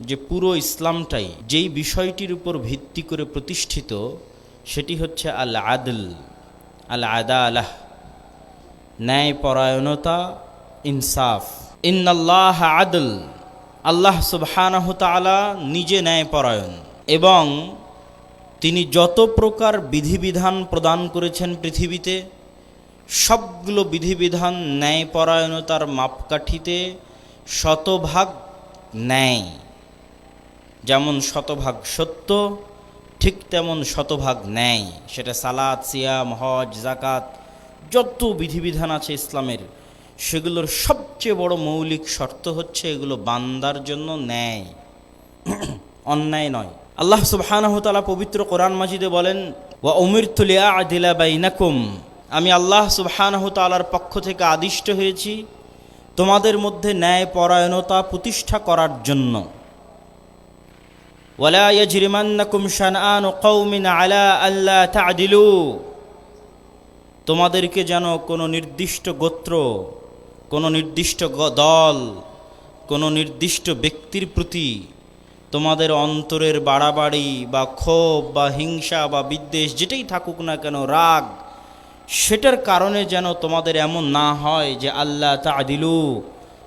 যে পুরো ইসলামটাই যেই বিষয়টির উপর ভিত্তি করে প্রতিষ্ঠিত, সেটি হচ্ছে আল আদল আল আদালাহ ন্যায়পরায়ণতা, ইনসাফ। ইন্নাল্লাহ আদল, আল্লাহ সুবহানাহু তাআলা নিজে ন্যায়পরায়ণ এবং তিনি যত প্রকার বিধিবিধান প্রদান করেছেন পৃথিবীতে, সবগুলো বিধিবিধান ন্যায়পরায়ণতার মাপকাঠিতে শতভাগ ন্যায়। যেমন শতভাগ সত্য, ঠিক তেমন শতভাগ ন্যায়। সেটা সালাদ সিয়াম, হজ জাকাত যত বিধিবিধান আছে ইসলামের, সেগুলোর সবচেয়ে বড় মৌলিক শর্ত হচ্ছে এগুলো বান্দার জন্য ন্যায়। অন্যায় নয়। আল্লাহ সুবহানাহু তাআলা পবিত্র কোরআন মাজিদে বলেন, ওয়া লিআদিলা বাইনাকুম। আমি আল্লাহ সুবহানাহু তাআলার পক্ষ থেকে আদিষ্ট হয়েছি তোমাদের মধ্যে ন্যায় পরায়ণতা প্রতিষ্ঠা করার জন্য। ওয়ালা ইয়াজরিমান্নাকুম শানআনু কওমিন আলা আল্লা তা'দিলু তোমাদেরকে যেন কোনো নির্দিষ্ট গোত্র, কোনো নির্দিষ্ট দল, কোনো নির্দিষ্ট ব্যক্তির প্রতি তোমাদের অন্তরের বাড়াবাড়ি বা ক্ষোভ বা হিংসা বা বিদ্বেষ যেটাই থাকুক না কেন, রাগ, সেটার কারণে যেন তোমাদের এমন না হয় যে আল্লাহ তা আদিলু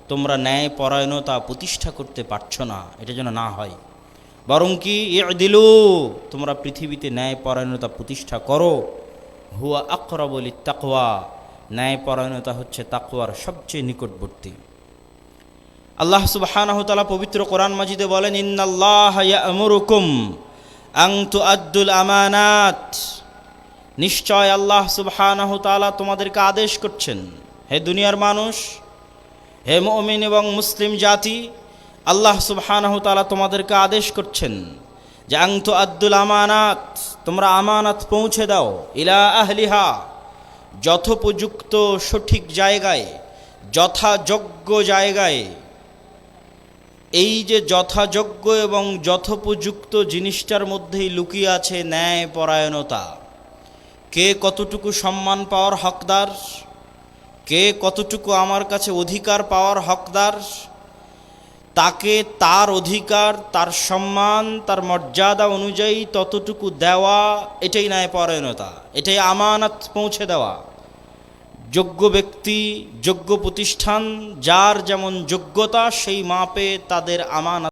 তোমরা ন্যায় পরায়ণতা প্রতিষ্ঠা করতে পারছ না। এটা যেন না হয়। বরং কি দিলু তোমরা পৃথিবীতে ন্যায় পরায়ণতা প্রতিষ্ঠা করো? হুয়া আকরাবলি তাকওয়া ন্যায় পরায়ণতা হচ্ছে তাকওয়ার সবচেয়ে নিকটবর্তী। আল্লাহ সুবহানাহু তাআলা পবিত্র কোরআন মাজিদে বলেন, ইন্নাল্লাহ ইয়া'মুরুকুম আন তুআদ্দুল আমানাত। নিশ্চয় আল্লাহ সুবহানাহু তাআলা তোমাদেরকে আদেশ করছেন, হে দুনিয়ার মানুষ, হে মুমিন এবং মুসলিম জাতি আল্লাহ সুবহানাহু তাআলা তোমাদেরকে আদেশ করছেন যে আং তো আব্দুল আমানাত, তোমরা আমানাত পৌঁছে দাও ইলা আহলিহা, যথোপযুক্ত সঠিক জায়গায়, যথাযোগ্য জায়গায়। এই যে যথাযোগ্য এবং যথোপযুক্ত জিনিসটার মধ্যেই লুকিয়ে আছে ন্যায় পরায়ণতা। কে কতটুকু সম্মান পাওয়ার হকদার? কে কতটুকু আমার কাছে অধিকার পাওয়ার হকদার? তাকে তার অধিকার, তার সম্মান, তার মর্যাদা অনুযায়ী ততটুকু দেওয়া, এটাই ন্যায় পরায়ণতা, এটাই আমানত পৌঁছে দেওয়া। যোগ্য ব্যক্তি, যোগ্য প্রতিষ্ঠান, যার যেমন যোগ্যতা, সেই মাপে তাদের আমানত